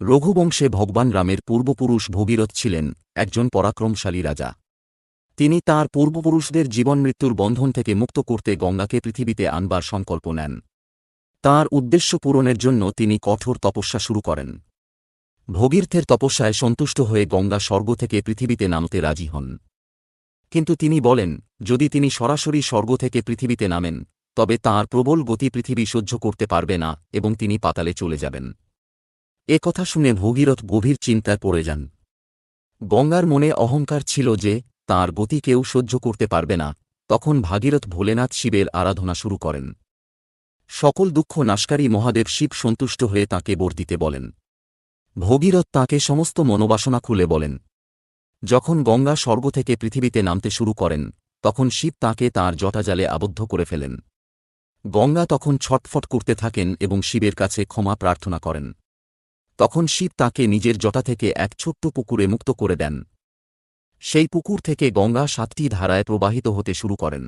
রঘুবংশে ভগবান রামের পূর্বপুরুষ ভগীরথ ছিলেন, একজন পরাক্রমশালী রাজা। তিনি তার পূর্বপুরুষদের জীবনমৃত্যুর বন্ধন থেকে মুক্ত করতে গঙ্গাকে পৃথিবীতে আনবার সংকল্প নেন। তার উদ্দেশ্য পূরণের জন্য তিনি কঠোর তপস্যা শুরু করেন। ভগীর্থের তপস্যায় সন্তুষ্ট হয়ে গঙ্গা স্বর্গ থেকে পৃথিবীতে নামতে রাজি হন। কিন্তু তিনি বলেন, যদি তিনি সরাসরি স্বর্গ থেকে পৃথিবীতে নামেন, তবে তাঁর প্রবল গতি পৃথিবী সহ্য করতে পারবে না এবং তিনি পাতালে চলে যাবেন। এ কথা শুনে ভগীরথ গভীর চিন্তায় পড়ে যান। গঙ্গার মনে অহংকার ছিল যে, তার গতি কেউ সহ্য করতে পারবে না। তখন ভাগীরথ ভোলেনাথ শিবের আরাধনা শুরু করেন। সকল দুঃখ নাশকারী মহাদেব শিব সন্তুষ্ট হয়ে তাঁকে বর দিতে বলেন। ভগীরথ তাঁকে সমস্ত মনোবাসনা খুলে বলেন। যখন গঙ্গা স্বর্গ থেকে পৃথিবীতে নামতে শুরু করেন, তখন শিব তাঁকে তাঁর জটাজালে আবদ্ধ করে ফেলেন। গঙ্গা তখন ছটফট করতে থাকেন এবং শিবের কাছে ক্ষমা প্রার্থনা করেন। তখন শিব তাকে নিজের জটা থেকে এক ছোট্ট পুকুরে মুক্ত করে দেন। সেই পুকুর থেকে গঙ্গা সাতটি ধারায় প্রবাহিত হতে শুরু করেন।